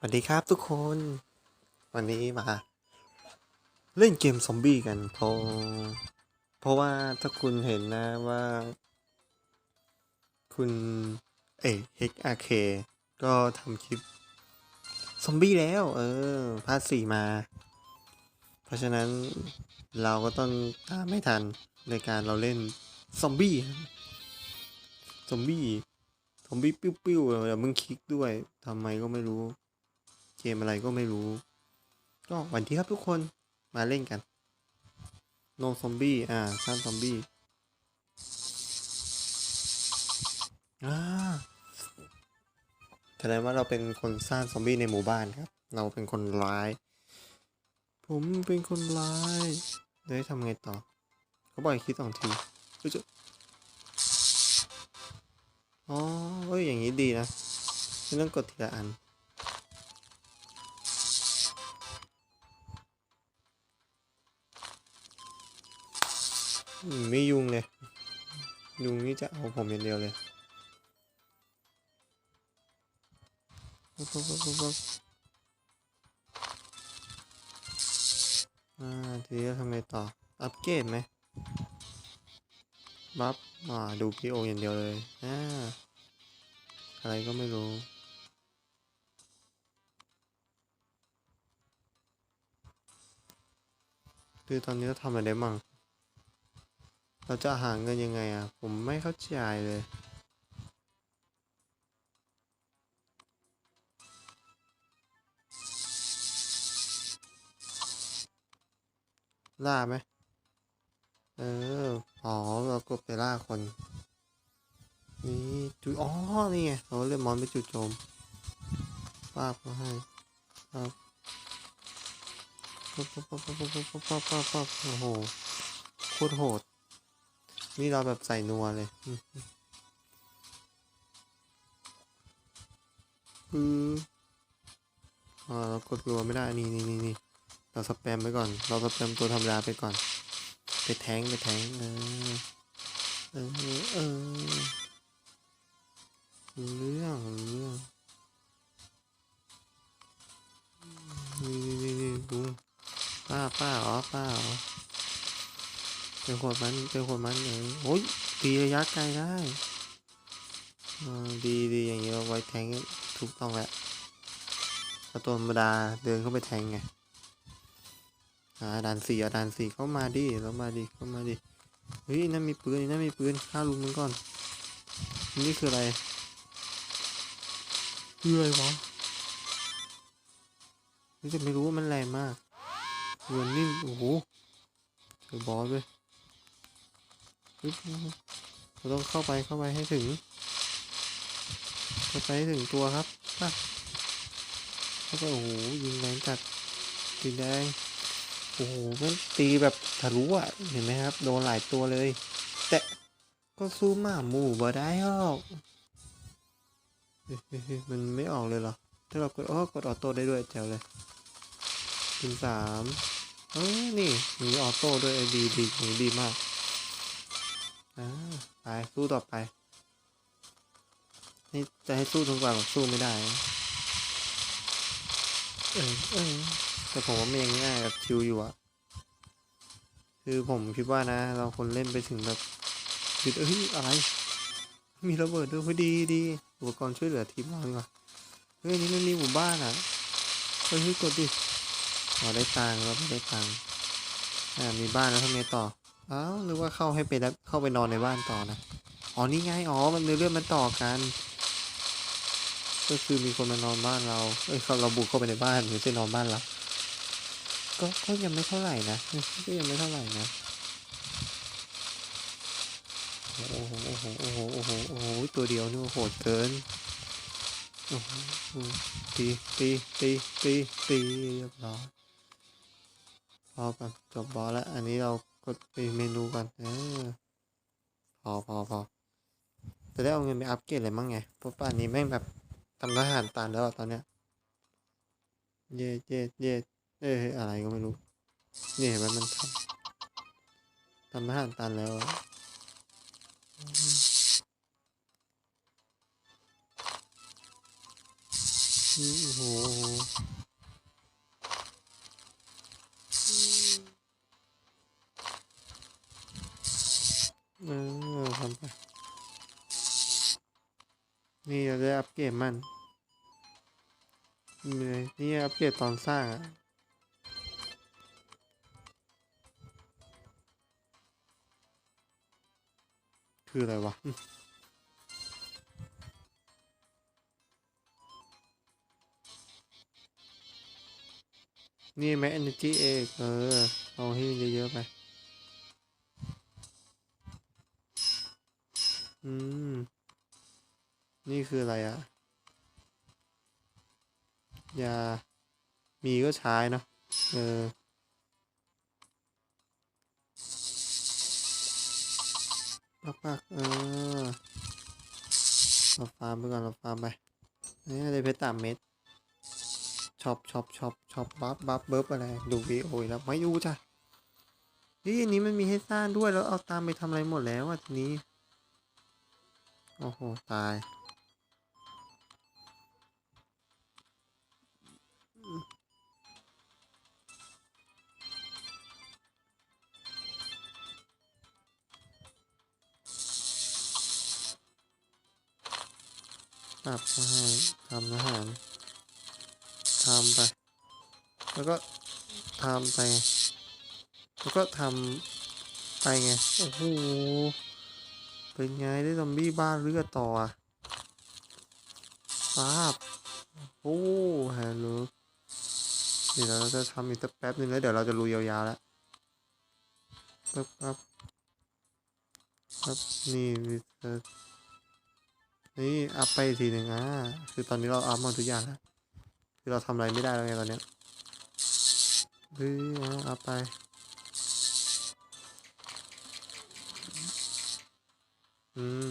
สวัสดีครับทุกคน วันนี้มา เล่นเกมซอมบี้กันเพราะเพราะว่าถ้าคุณเห็นนะว่า คุณเอกเฮกอาเคก็ทำคลิปซอมบี้แล้ว เออพาร์ทสี่มา เพราะฉะนั้นเราก็ต้องตามไม่ทันในการเราเล่นซอมบี้ซอมบี้ซอมบี้ปิ้วๆเดี๋ยวมึงคลิกด้วยทำไมก็ไม่รู้ เกมอะไรก็ไม่รู้ ก็วันที่ครับทุกคนมาเล่นกัน No Zombie อ่าสร้างซอมบี้อ่าแสดงว่าเราเป็นคนสร้างซอมบี้ในหมู่บ้านครับ เราเป็นคนร้าย ผมเป็นคนร้ายเดี๋ยวทำไงต่อ เขาบอกให้คิดสองทีเฮ้ะอ๋อเอ้ยอย่างนี้ดีนะไม่ต้องกดทีละอัน ไม่ยุงเลย ยุงนี่จะเอาผมอย่างเดียวเลยอ่าทีนี้ทำไงต่อ อัปเกรดไหมบัฟมาดูพีโออย่างเดียวเลยอ่าอะไรก็ไม่รู้คือตอนนี้เราทำอะไรได้มั่ง เราจะหาเงินยังไงอะ ผมไม่เข้าใจเลย ล่าไหม เออ อ๋อ เรากดไปล่าคน นี่จุอ๋อ นี่ไง เราเรียกมอนไปจุดโจมป้าบก็ให้ครับป๊บป๊บป๊บป๊บป๊บป๊บป๊บป๊บโอ้โหโคตรโหด นี่เราแบบใส่นัวเลยอืมคืออ่าเรากดรัวไม่ได้ นี่นี่นี่นี่เราสแปมไปก่อน เราสแปมตัวธรรมดาไปก่อน ไปแทงไปแทงเออเออเออเรื่องเรื่องนี่นี่นี่นี่ดูป้าป้าอ๋อป้าอ๋อ เป็นขวดมันเป็นขวดมันเออโอ้ยตีระยะไกลได้เออดีดีอย่างเงี้ยไว้แทงถูกต้องแหละถ้าตัวธรรมดาเดินเข้าไปแทงไงอ่าด่านสี่อะด่านสี่เข้ามาดิเข้ามาดิเข้ามาดิเฮ้ยนั่นมีปืนนั่นมีปืนฆ่าลุงมันก่อนนี่คืออะไรเฮ้ยอะไรวะนี่จะไม่รู้ว่ามันแรงมากเงินนิ่มโอ้โหเจอบอสเลยปึ๊บ เราต้องเข้าไปเข้าไปให้ถึงเข้าไปให้ถึงตัวครับป่ะเข้าไปโอ้โหยิงแรงจัดสีแดงโอ้โหมันตีแบบทะลุอะเห็นไหมครับ โดนหลายตัวเลย แต่ก็สู้หมาหมู่บ่ได้หรอกเฮ้ยเฮ้ยเฮ้ยมันไม่ออกเลยเหรอ ถ้าเรากดอ๋อกดออโต้ได้ด้วยแจ๋วเลยถึงสามเอ้ยนี่มีออโต้ด้วยเออดีดีดีดีมาก อ่าไปสู้ต่อไป นี่จะให้สู้จนกว่าแบบสู้ไม่ได้ เออเออแต่ผมว่ามันยังง่ายแบบชิวอยู่อะคือผมคิดว่านะ เราคนเล่นไปถึงแบบคิดเอ้ยอะไร มีระเบิดด้วยเฮ้ยดีดีอุปกรณ์ช่วยเหลือทีมเราดีกว่าเฮ้ยนี่มันมีหมู่บ้านอะเฮ้ยเฮ้ยกดดิอ๋อได้ตังค์เราไม่ได้ตังค์อ่ามีบ้านแล้วทำไงต่อ อ้าวนึกว่าเข้าให้ไปแล้เข้าไปนอนในบ้านต่อนะ อ๋อนี่ไงอ๋อมันเนื้อเรื่องมันต่อกัน ก็คือมีคนมานอนบ้านเรา เอ้ยเราบุกเข้าไปในบ้านไม่ใช่นอนบ้านเราก็ก็ยังไม่เท่าไหร่นะ ก็ยังไม่เท่าไหร่นะ โอ้โห โอ้โห โอ้โห โอ้โห โอ้โห ตัวเดียวนี่โหดเกิน โอ้โห ตี ตี ตี ตี ตีเรียบร้อยพอกันจบบอลแล้ว อันนี้เรา ดไปเมนูก่อนเออพอพอพอจะได้เอาเงินไปอัพเกรดอะไรมั่งไงเพราะป่านนี้แม่งแบบทำทหารตานแล้วอะตอนเนี้ย เย่เย่เย่เอ้ยอะไรก็ไม่รู้นี่เห็นไหมมันทำทำทหารตานแล้วอะโอ้โห นี่เราได้อัปเกรดมันนี่นี่อัปเกรดตอนสร้างอะคืออะไรวะนี่แม็ก energy เอกเออ เอาให้มันเยอะๆไป อืม นี่คืออะไรอะยา มีก็ใช้เนาะเออปักปักเออเราฟาร์มไปก่อนเราฟาร์มไปนี่ได้เพชรสามเม็ดช็อปช็อปช็อปช็อปบัฟบัฟเบิร์ฟอะไร ดูวีโอยแล้วไม่ดูจ้ะนี่อันนี้มันมีให้สร้างด้วยแล้วเอาตามไปทำอะไรหมดแล้วอะทีนี้ โอ้โห ตาย ปรับมาให้ทำอาหารทำไป แล้วก็ทำไป แล้วก็ทำไปไง โอ้โห เป็นไงได้ซอมบี้บ้านเลือดต่ออะป้าบโอ้ฮัลโหลเดี๋ยวเราจะทำอีกสักแป๊บนึงแล้วเดี๋ยวเราจะลุยยาวๆแล้วปั๊บปั๊บปั๊บนี่รีเสิร์ช นี่อัพไปทีหนึ่งอะคือตอนนี้เราอัพหมดทุกอย่างแล้วคือเราทำอะไรไม่ได้แล้วไงตอนเนี้ยเฮ้ยอาอัพไปอืม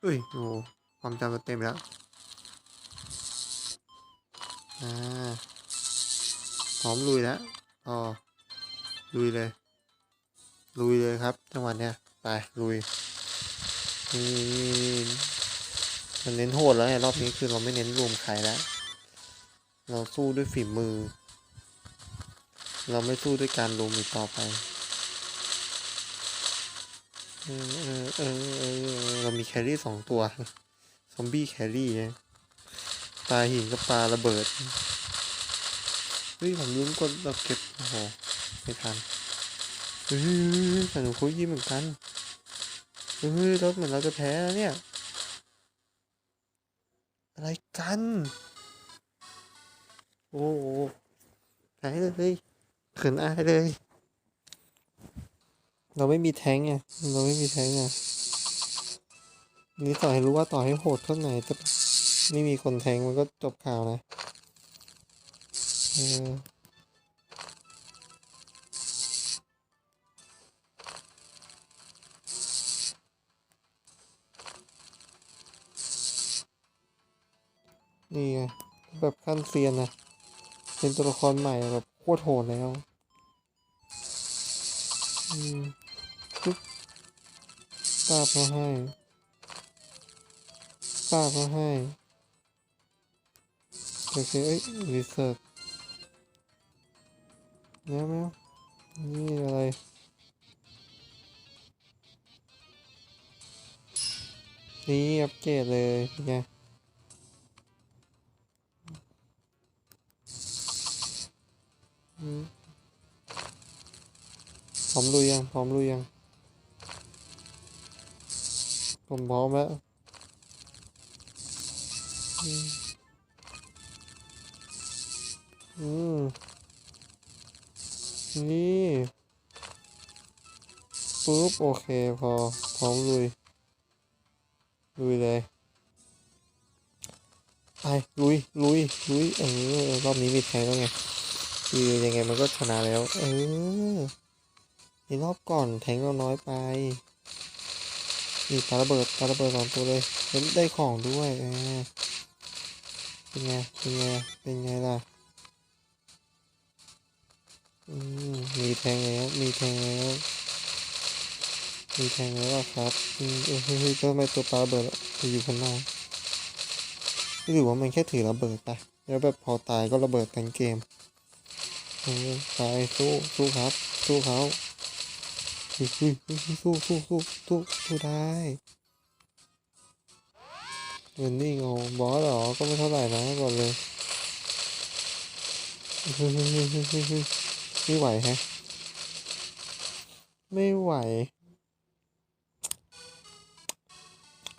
เอ้ยโอ้ความจำเต็มแล้วอ่าพร้อมลุยแล้วอ๋อลุยเลย ลุยเลยครับจังหวะเนี้ยไปลุยนี่มันเน้นโหดแล้วไงรอบนี้คือเราไม่เน้นรวมใครแล้ว เราสู้ด้วยฝีมือ เราไม่สู้ด้วยการรวมอีกต่อไปเออเออเออเออเรามีแครี่สองตัวซอมบี้แครี่นี่ยปลาหินกับปลาระเบิดเฮ้ยผมลืมกดแบบเก็บโอ้โหไม่ทัน เฮ้ยแต่หนูคุยยิ้มเหมือนกันเฮ้ยรถเหมือนเราจะแพ้แล้วเนี่ย อะไรกัน โอ้โหแพ้เลยเขินอายเลย เราไม่มีแท้งไง เราไม่มีแท้งไงนี่ต่อให้รู้ว่าต่อให้โหดเท่าไหนแต่ไม่มีคนแทงมันก็จบข่าวนะ เออ นี่ไงแบบขั้นเซียนนะเป็นตัวละครใหม่แบบโคตรโหดแล้วอืมปึ๊บตาบมาให้ตาบมาให้โอเคเอ้ยรีเสิร์ชแมวแมวนี่อะไรนี่อัปเกรดเลยไง พร้อมลุยยัง พร้อมลุยยัง ผมพร้อมแล้วอืมอืมนี่ปุ๊บ โอเค พอ พร้อมลุย ลุยเลยไปลุย ลุย ลุยเออรอบนี้มีแทงแล้วไง คือยังไงมันก็ชนะแล้ว เออในรอบก่อนแทงเราน้อยไปมีปาระเบิดปาระเบิดสองตัวเลยแล้วได้ของด้วยเออเป็นไง เป็นไง เป็นไงล่ะ อืม มีแทงแล้ว มีแทงแล้ว มีแทงแล้วครับอืมเอ้ยเฮ้ยทำไมตัวปลาระเบิดอะไปอยู่ข้างน้าหรือว่ามันแค่ถือระเบิดปแล้วแบบพอตายก็ระเบิดทั้งเกม ตายสู้ สู้ครับ สู้เขาเฮ้สู้สู้สู้สู้สู้ได้เงินนี่งงบอสหรอ ก็ไม่เท่าไหร่นะก่อนเลยเฮ้ยเฮ้ยเฮ้ยเฮ้ยเฮ้ยเฮ้ยไม่ไหวแฮะ ไม่ไหว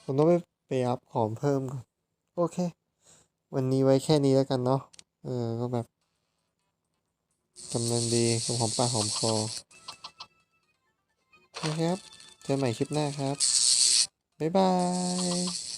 ผมต้องไปไปอัพของเพิ่มก่อน โอเค วันนี้ไว้แค่นี้แล้วกันเนาะ เออ ก็แบบ กำลังดีกับหอมปากหอมคอนะคครับ เจอกันใหม่คลิปหน้าครับ บ๊ายบาย